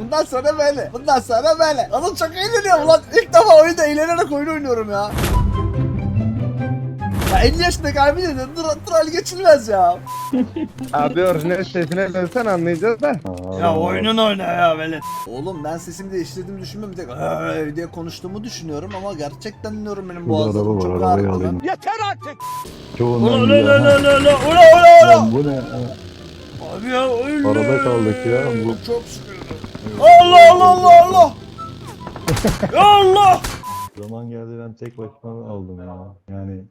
Bundan sonra böyle. Bundan sonra böyle. Oğlum çok eğleniyorum lan. İlk defa oyunda eğlenerek oyun oynuyorum ya. Ya 50 yaşındaki abi dedi. Tro- Troll geçilmez ya. Abi orijinal sesine dönsen anlayacağız da. Ya oyunun oyna ya velet. Oğlum ben sesimi değiştirdiğimi düşünmüyorum. Bir tek "Hey" diye konuştuğumu düşünüyorum ama gerçekten dinliyorum benim boğazım araba var, çok arabayı ağrıyor alayım. lan. Çoğundan Ula ula ula Ha, ula ula ula ula. Lan bu ne? Abi ya öyle. Arada kaldık ya, bu- Çok sıkıldım. Allah Allah Allah Allah. ya Allah. Zaman geldi ben tek başıma aldım ya. Yani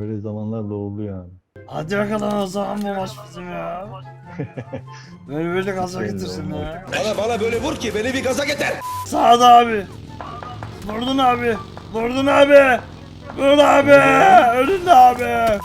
böyle zamanlar da oldu yani. Hadi bakalım o zaman bu maç bizim ya. Beni böyle gaza getirsin ya. Bana bana böyle vur ki beni bir gaza getir. Sağda abi. Vurdun abi. Vurdun abi. Vur abi. Önünde abi.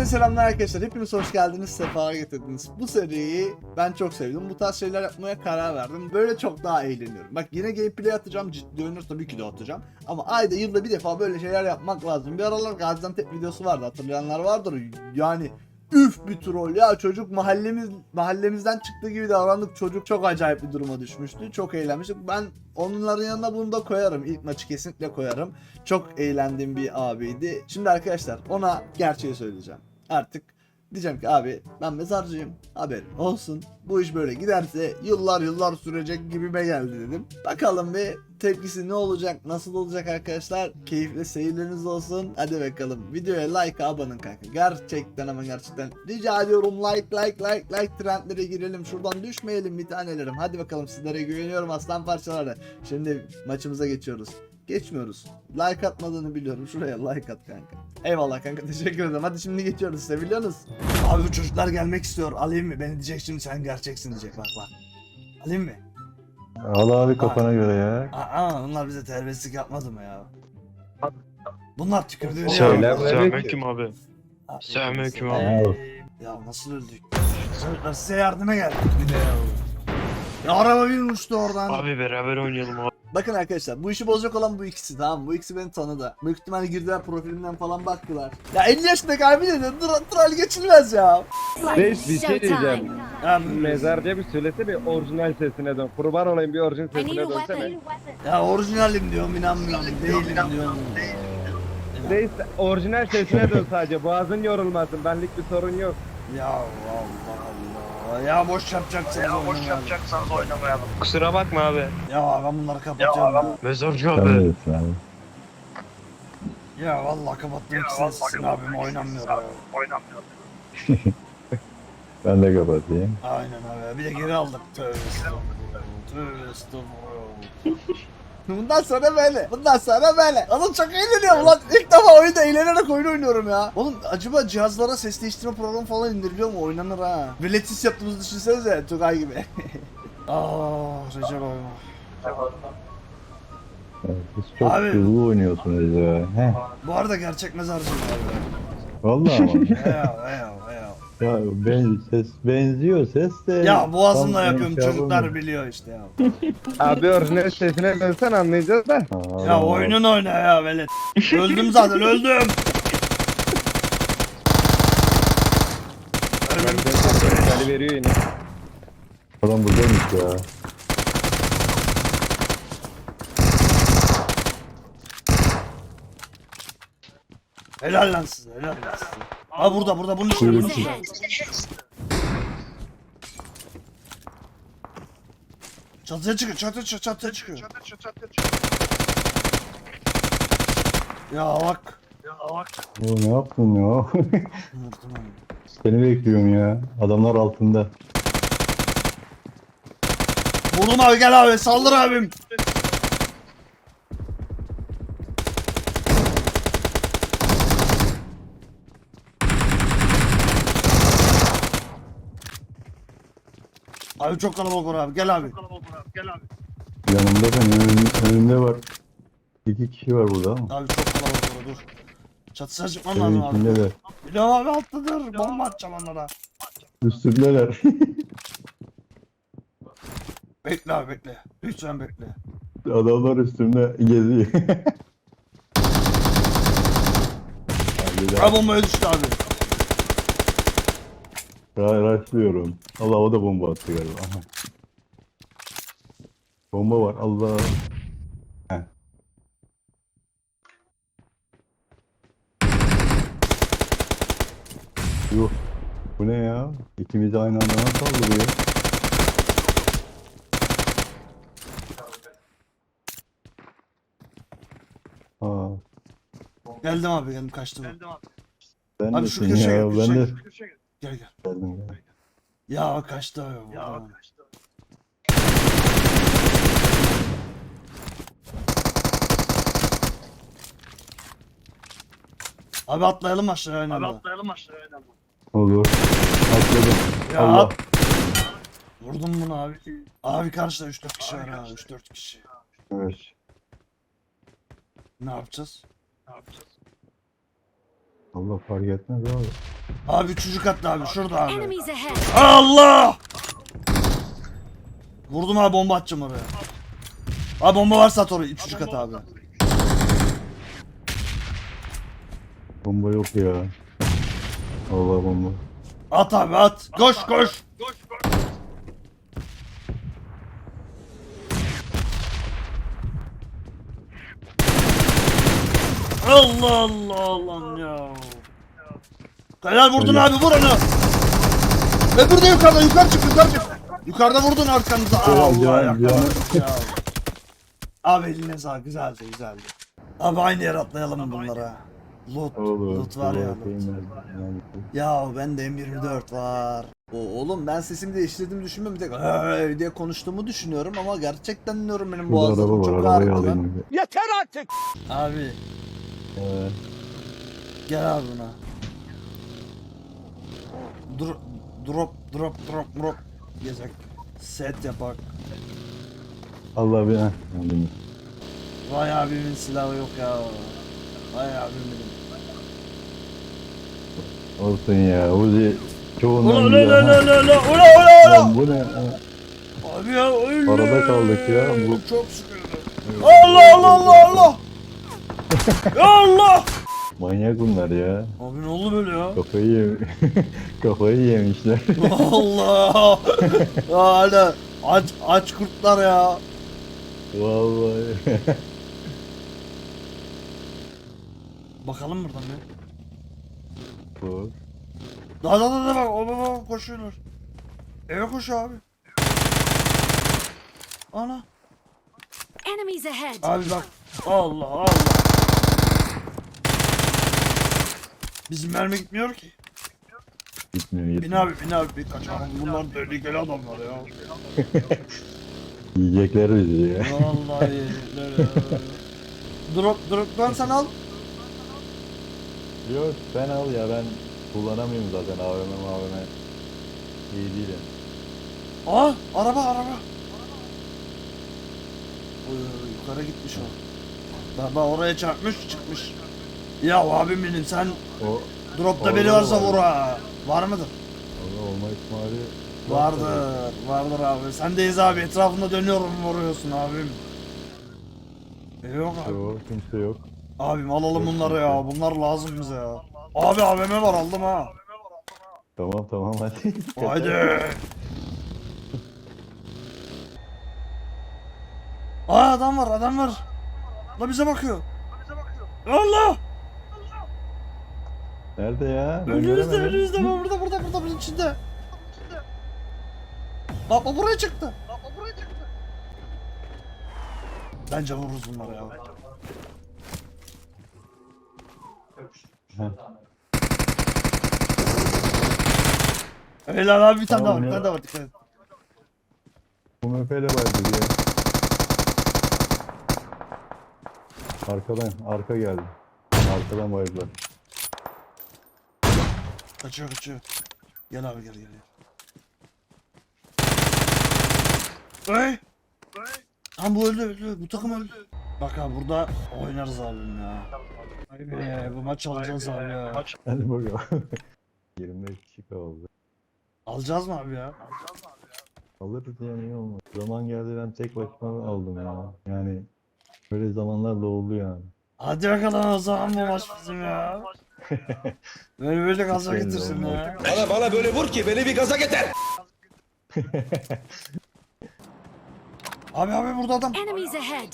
Herkese selamlar arkadaşlar. Hepiniz hoş geldiniz. Sefa getirdiniz. Bu seriyi ben çok sevdim. Bu tarz şeyler yapmaya karar verdim. Böyle çok daha eğleniyorum. Bak yine gameplay atacağım. Ciddi oyunlar tabii ki de atacağım. Ama ayda yılda bir defa böyle şeyler yapmak lazım. Bir aralar Gaziantep videosu vardı. Hatırlayanlar vardır. Yani üf bir troll ya çocuk mahallemiz mahallemizden çıktığı gibi davrandık çocuk çok acayip bir duruma düşmüştü çok eğlenmiştik ben onların yanına bunu da koyarım ilk maçı kesinlikle koyarım çok eğlendiğim bir abiydi şimdi arkadaşlar ona gerçeği söyleyeceğim artık diyeceğim ki abi ben mezarcıyım haberin olsun. Bu iş böyle giderse yıllar yıllar sürecek gibime geldi dedim. Bakalım bir tepkisi ne olacak nasıl olacak arkadaşlar? Keyifli seyirleriniz olsun. Hadi bakalım videoya like abanın kanka. Gerçekten ama gerçekten. Rica ediyorum like like like like trendlere girelim. Şuradan düşmeyelim bir tanelerim. Hadi bakalım sizlere güveniyorum aslan parçaları. Şimdi maçımıza geçiyoruz geçmiyoruz like atmadığını biliyorum şuraya like at kanka eyvallah kanka teşekkür ederim hadi şimdi geçiyoruz seviliyorsunuz abi bu çocuklar gelmek istiyor alayım mı beni diyecek şimdi sen gerçeksin diyecek bak bak alayım mı Al abi kafana göre ya. Aa, bunlar bize terbiyesizlik yapmadı mı ya? Bunlar tükürdüğünü Söyle. ya. Selamünaleyküm abi. Selamünaleyküm abi. Ya nasıl öldük? Çocuklar size yardıma geldik bir de ya. Ya araba bir uçtu oradan. Abi beraber oynayalım abi. Bakın arkadaşlar bu işi bozacak olan bu ikisi tamam? Bu ikisi beni tanıdı. Büyük ihtimalle girdiler profilimden falan baktılar. Ya 50 yaşındaki abi dedi. Tra- Troll geçilmez ya. Reis bir şey diyeceğim. Ya, Mezarcıya bir söylese bir orijinal sesine dön. Kurban olayım bir orijinal sesine dönsene. ya orijinalim diyorum inanmıyorum. Değilim diyorum. Reis orijinal sesine dön sadece. Boğazın yorulmasın. Benlik bir sorun yok. Ya Allah Allah. Ya boş yapacaksınız ya, boş yapacaksınız. Kusura bakma abi. Ya ben bunları kapatıyorum. Ya, Mezarcı Sen abi. ya vallahi kapattım ikisini sizin abim oynamıyor ya. Ben de kapatayım. Aynen abi. Bir de geri aldık. Tövbe estağfurullah. Tövbe estağfurullah. Bundan sonra böyle. Bundan sonra böyle. Oğlum çok eğleniyorum lan. İlk defa oyunda eğlenerek oyun oynuyorum ya. Oğlum acaba cihazlara ses değiştirme programı falan indiriliyor mu? Oynanır ha. Veletis yaptığımızı düşünsenize Tugay gibi. Aa Recep abi. Evet, Siz çok Abi. hızlı oynuyorsunuz ya. Heh. Bu arada gerçek mezarcıyım abi. Vallahi ama. Eyvallah eyvallah. Ya ben, ses benziyor ses de. Ya boğazımla tam yapıyorum şey çocuklar yapamıyorum. biliyor işte ya. Abi orijinal sesine dönsen anlayacağız da. Aa, Ya oyunun oyna ya velet. öldüm zaten öldüm. Ali veriyor yine. Adam buradaymış ya. Helal lan size helal lan size. Ha burada burada bunun işte bunun işte. Çatıya çıkıyor çatıya çıkıyor çatıya çıkıyor. Ya bak. O ne yaptın ya? Onu. Seni bekliyorum ya. Adamlar altında. Vurdum abi gel abi saldır abim. Abi çok kalabalık var abi gel abi. Yanımda da önüm- önümde var. İki kişi var burada ama. Abi çok kalabalık var dur. Çatısına çıkmam Evin lazım abi. içinde de. Biliyorum abi altta dur. Bomba atacağım onlara. Üstündeler. Bekle abi bekle. Lütfen bekle. Adamlar üstümde geziyor. Ha bombaya düştü abi. Ra raşlıyorum. Allah o da bomba attı galiba. Aha. Bomba var Allah. Heh. Yuh. Bu ne ya? İkimiz aynı anda nasıl saldırıyor? Aa, Geldim abi geldim kaçtım. ben Abi de şu ya, köşeye gel, ben köşeye de gel. Gel gel. geldim ya. Ya kaçtı abi. Ya Abi atlayalım aşağıya aynı anda. Olur. Atladım. Ya Allah. at. Vurdum bunu abi. Abi karşıda 3-4 kişi var ha 3-4 kişi. Evet. Ne yapacağız? Allah fark etmez abi. Abi çocuk attı abi şurada abi. Enemies ahead! Allah! Vurdum abi bomba atacağım oraya. Abi bomba varsa at oraya. Çocuk at abi. Bomba yok ya. Allah bomba. At abi at. Koş koş. Allah Allah Allah ya. Helal vurdun Helal. abi vur onu. Öbürü de yukarıda yukarı çık yukarı çık. Yukarıda vurdun arkanıza. Helal, Allah yakaladık ya. Abi eline sağlık güzeldi güzeldi. Abi aynı yere atlayalım bunlara. Loot, Olur. loot var ya Dur loot. Ya ben de M24 var. O, oğlum ben sesimi değiştirdiğimi düşünmüyorum. Bir tek "Hey" diye konuştuğumu düşünüyorum ama gerçekten diyorum benim araba boğazlarım var. çok Arabayı ağrıyor lan. alayım. Abi Gel abi buna. Dur, drop drop drop drop gezek. Set yapak. Allah bir alayım. Vay abimin silahı yok ya. Vay abimin. Olsun ya. Uzi çoğundan Ula ula ula ula ula ula ula. Bu ne? Abi ya öyle. Arada kaldık ya, bu- Çok sıkıntı. Allah Allah Allah Allah. Ya Allah. Manyak bunlar ya. Abi ne oldu böyle ya? Kafayı yem Kafayı yemişler. Allah. Hala aç aç kurtlar ya. Vallahi. Bakalım buradan bir. Bu. Daha daha daha bak o baba koşuyorlar. Eve koş abi. Ana. Enemies ahead! Abi bak. Allah Allah. Bizim mermi gitmiyor ki. Gitmiyor Bin abi bin abi bin kaçalım. Bunlar tehlikeli adamlar ya. Yiyecekler bizi ya. Vallahi. öyle. drop drop'tan sen al. Yok ben al ya ben kullanamıyorum zaten AVM AVM. İyi değilim. Aa araba araba. Oy, yukarı gitmiş o. Baba oraya çarpmış çıkmış. Ya abim benim sen O dropta Orada biri varsa var. vur ha. Var mıdır? Allah olma ihtimali Vardır. Vardır abi. Sendeyiz abi. Etrafında dönüyorum vuruyorsun abim. E yok abi. Yok kimse yok. Abim alalım bunları ya. Bunlar lazım bize ya. Abi AVM var aldım ha. Tamam tamam hadi. Haydi. Aa adam var adam var. La bize bakıyor. Allah! Nerede ya? Ben Önümüzde göremedim. önümüzde bak burada burada burada bunun içinde. Bak bak buraya çıktı. Bence vururuz bunları ya. Helal abi bir tane daha var Tamam bir ya. tane daha var dikkat et. Bu mefeyle vardı ya. Arkadan, arka geldi. Arkadan bayıldılar. Kaçıyor kaçıyor. Gel abi gel gel. Hey! Tam bu öldü öldü. Bu takım öldü. Bak abi burada oynarız abim ya. Ay be bu maç alacağız abi ya. Hadi bakalım. 25 kişi kaldı. Alacağız mı abi ya? Alırız ya niye olmaz. Zaman geldi ben tek başıma aldım ya. Yani böyle zamanlar da oldu yani. Hadi bakalım o zaman bu maç bizim ya. Böyle böyle gaza getirsin ya. Bana bana böyle vur ki beni bir gaza getir. Abi abi burada adam. Enemies ahead.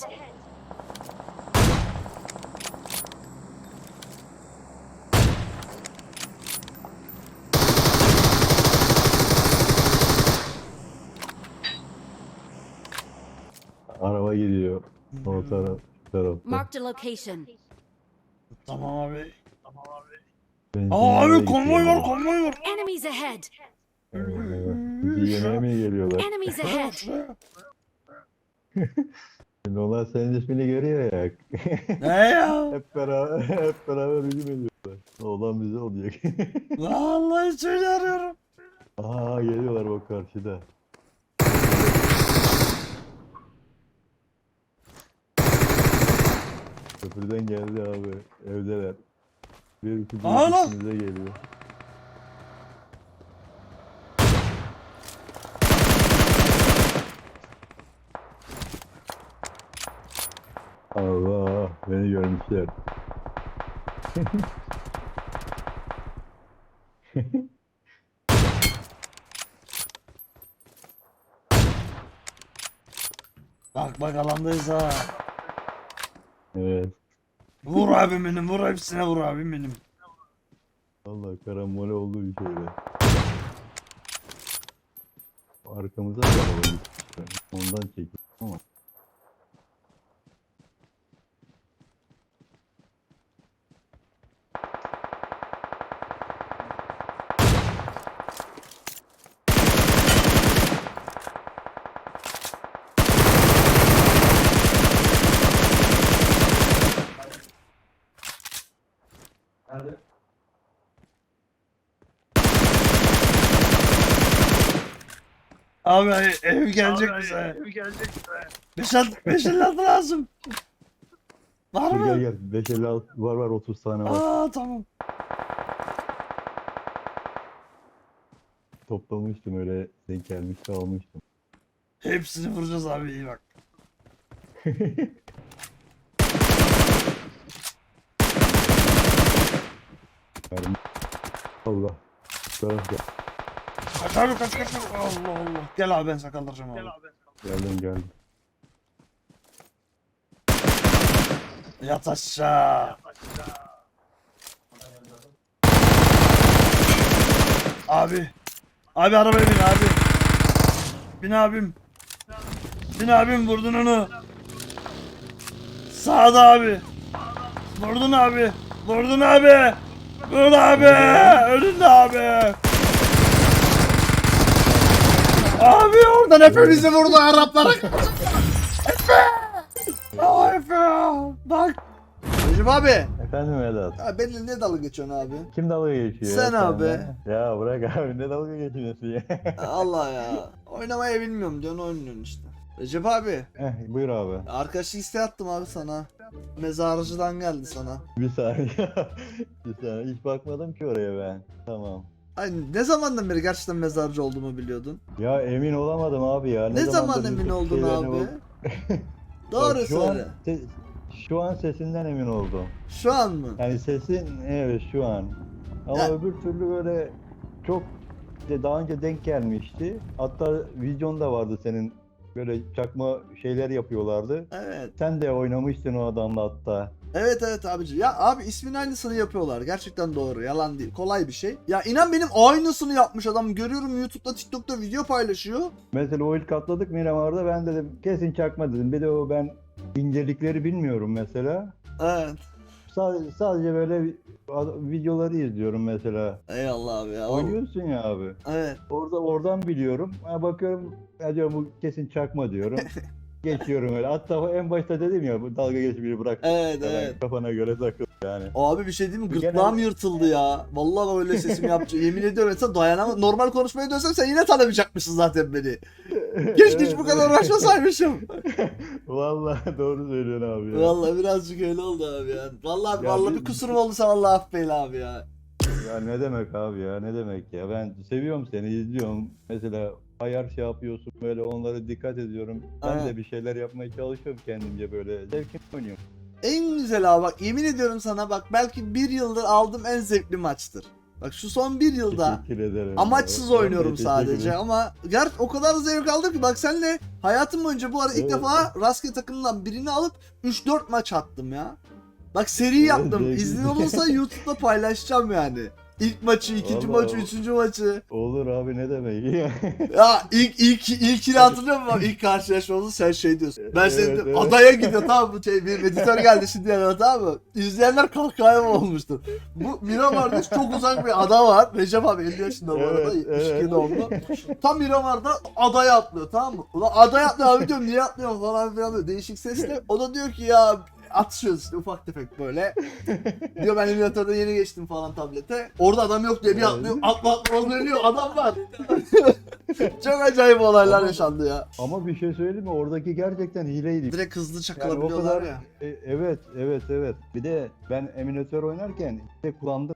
Araba gidiyor. O taraf, tarafta. Marked a location. Tamam abi. Aa abi konvoy var konvoy var. Enemies ahead. Bizi yemeğe mi geliyorlar? Enemies ahead. Şimdi onlar senin ismini görüyor ya. Ne ya? hep beraber, hep beraber hücum ediyorlar. Olan bize olacak. Vallahi seni arıyorum. Aa geliyorlar bak karşıda. Köprüden geldi abi. Evdeler. Bir iki Aa lan! üstümüze geliyor. Allah beni görmüşler. Bak bak alandayız ha. Evet. Vur abim benim vur hepsine vur abim benim. Vallahi karambole oldu bir şeyde. Arkamıza da gitmişler. Ondan çektim ama. Abi ev gelecek bize. Ev gelecek bize. Beş el, beş el altı lazım. Var Dur gel mı? gel. 556 var var 30 tane var. Aa tamam. Toplamıştım öyle denk gelmişti almıştım. Hepsini vuracağız abi iyi bak. Allah. Taraf gel. Kaç abi kaç kaç. kaç. Allah Allah. Gel abi ben sakaldıracağım abi. Geldim geldim. Yat aşağı. Abi. Abi arabaya bin abi. Bin abim. Bin abim vurdun onu. Sağda abi. Vurdun abi. Vurdun abi. Vur abi. Önünde abi. Abi oradan Efe bizi vurdu Araplara. Efe. Aa Efe. Bak. Recep abi. Efendim Vedat. Ya benimle ne dalga geçiyorsun abi? Kim dalga geçiyor? Sen ya abi. seninle? Ya bırak abi ne dalga geçiyorsun ya? Allah ya. Oynamayı bilmiyorum diyorsun oynuyorsun işte. Recep abi. eh, buyur abi. Arkadaşı isteği attım abi sana. Mezarcıdan geldi sana. Bir saniye. bir saniye. Hiç bakmadım ki oraya ben. Tamam. Ay ne zamandan beri gerçekten mezarcı olduğumu biliyordun? Ya emin olamadım abi ya. Ne, zaman zamandır emin oldun abi? bak- Doğru Bak, şu an, söyle. se- şu an sesinden emin oldum. Şu an mı? Yani sesin evet şu an. Ama Ya- öbür türlü böyle çok işte daha önce denk gelmişti. Hatta vizyonda vardı senin böyle çakma şeyler yapıyorlardı. Evet. Sen de oynamıştın o adamla hatta. Evet evet abici. Ya abi ismin aynısını yapıyorlar. Gerçekten doğru. Yalan değil. Kolay bir şey. Ya inan benim aynısını yapmış adam. Görüyorum YouTube'da TikTok'ta video paylaşıyor. Mesela o ilk atladık Miramar'da ben dedim kesin çakma dedim. Bir de o ben incelikleri bilmiyorum mesela. Evet. Sa- sadece böyle videoları izliyorum mesela. Eyvallah abi ya. Oynuyorsun ya abi. Evet. Orada oradan biliyorum. Ha, bakıyorum ya diyorum bu kesin çakma diyorum. Geçiyorum öyle. Hatta en başta dedim ya bu dalga geçmeyi bırak. Evet ben evet. Kafana göre takıl yani. Abi bir şey diyeyim mi? Genel- Gırtlağım yırtıldı ya. Vallahi böyle sesimi yapacağım. Yemin ediyorum sen dayanamam. Normal konuşmaya dönsem sen yine tanımayacakmışsın zaten beni. Keşke hiç bu kadar uğraşmasaymışım. Vallahi doğru söylüyorsun abi ya. Vallahi birazcık öyle oldu abi ya. Vallahi Ya vallahi biz- bir kusurum olduysa vallahi affeyle abi ya. Ya ne demek abi ya ne demek ya. Ben seviyorum seni izliyorum. Mesela ayar şey yapıyorsun böyle onlara dikkat ediyorum. Ben de bir şeyler yapmaya çalışıyorum kendimce böyle. Zevkimi oynuyorum. En güzel abi bak yemin ediyorum sana bak belki bir yıldır aldığım en zevkli maçtır. Bak şu son bir yılda Teşekkür ederim. amaçsız Ben de oynuyorum teşekkür sadece ederim. ama ger o kadar zevk aldım ki bak senle hayatım boyunca bu arada ilk Evet. defa rastgele takımdan birini alıp 3-4 maç attım ya. Bak seri Evet, yaptım. zevkli. İznin olursa YouTube'da paylaşacağım yani. İlk maçı, ikinci Vallahi maçı, üçüncü maçı. Olur abi ne demek. Ya ilk ilk ilkini hatırlıyor musun? İlk karşılaşmamızı sen şey diyorsun. Ben Evet, senin evet. adaya gidiyor tamam mı? Şey, bir editör geldi şimdi yanına tamam mı? İzleyenler kahkahaya mı olmuştur? Bu Miramar'da çok uzak bir ada var. Recep abi 50 yaşında bu arada. Evet, 72 evet. doğumlu. Tam Miramar'da adaya atlıyor tamam mı? Ulan adaya atlıyor abi diyorum niye atlıyor falan filan böyle değişik sesle. O da diyor ki ya atışıyoruz işte ufak tefek böyle. diyor ben emülatörde yeni geçtim falan tablete. Orada adam yok diye bir atlıyor. Atla atla dönüyor adam var. Çok acayip olaylar Ama- yaşandı ya. Ama bir şey söyleyeyim mi? Oradaki gerçekten hileydi. Direkt hızlı çakılabiliyorlar kadar ya. E, evet, evet, evet. Bir de ben emülatör oynarken de kullandım.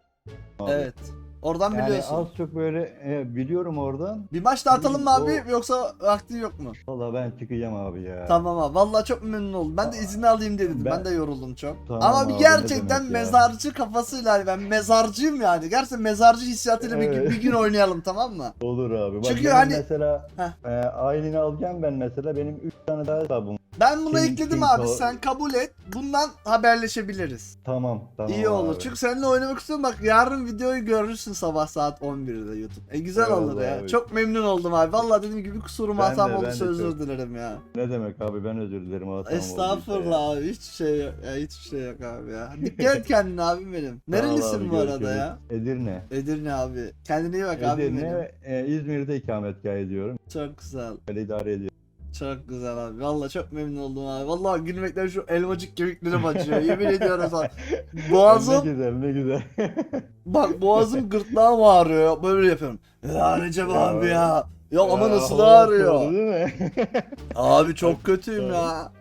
abi. Evet. Oradan Yani biliyorsun. az çok böyle e, biliyorum oradan. Bir maç da atalım mı O- abi yoksa vaktin yok mu? Valla ben çıkacağım abi ya. Tamam abi. Vallahi çok memnun oldum. Ben de izin alayım dedim. Ben, ben- de yoruldum çok. Tamam Ama abi, gerçekten demek ya. mezarcı kafasıyla ben mezarcıyım yani. Gerçekten mezarcı hissiyatıyla bir, gün, Evet. bir gün oynayalım tamam mı? Olur abi. Bak Çünkü hani- mesela Heh. e, aileni alacağım ben mesela. Benim 3 tane daha hesabım. Ben bunu King- ekledim King abi. Power- Sen kabul et. Bundan haberleşebiliriz. Tamam, tamam İyi olur. abi. Çünkü seninle oynamak istiyorum. Bak yarın videoyu görürsün sabah saat 11'de YouTube. E güzel Eyvallah olur ya. abi. Çok memnun oldum abi. Vallahi dediğim gibi kusurum Ben hatam de, de özür dilerim ya. Ne demek abi ben özür dilerim. hatam Estağfurullah ya. abi. Hiçbir şey yok. Ya, hiçbir şey yok abi ya. Dikkat et kendine abim benim. Nerelisin abi, bu arada ya? Edirne. Edirne abi. Kendine iyi bak abim benim. Edirne, İzmir'de ikametgah ediyorum. Çok güzel. Böyle idare ediyorum. Çok güzel abi. Vallahi çok memnun oldum abi. Vallahi gülmekten şu elmacık kemiklerim acıyor. Yemin ediyorum sana. Boğazım Ne güzel, ne güzel. Bak boğazım gırtlağım ağrıyor. Böyle yapıyorum. Ya Recep abi ya. Ya ama nasıl ağrıyor? Değil mi? Abi çok kötüyüm ya.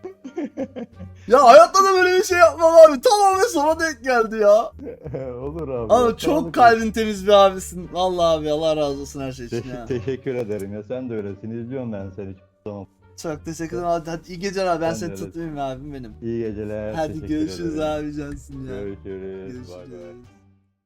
ya hayatta da böyle bir şey yapmam abi. Tamamen sana denk geldi ya. Olur abi. Ama çok kalbin temiz bir abisin. Vallahi abi Allah razı olsun her şey için ya. teşekkür ederim ya. Sen de öylesin. İzliyorum ben seni. Tamam. Çok teşekkür ederim abi. Hadi iyi geceler abi. Ben Ben seni tutmayayım abim benim. İyi geceler. Hadi görüşürüz ederim. abi cansın ya. Görüşürüz. Bay bay. Görüşürüz.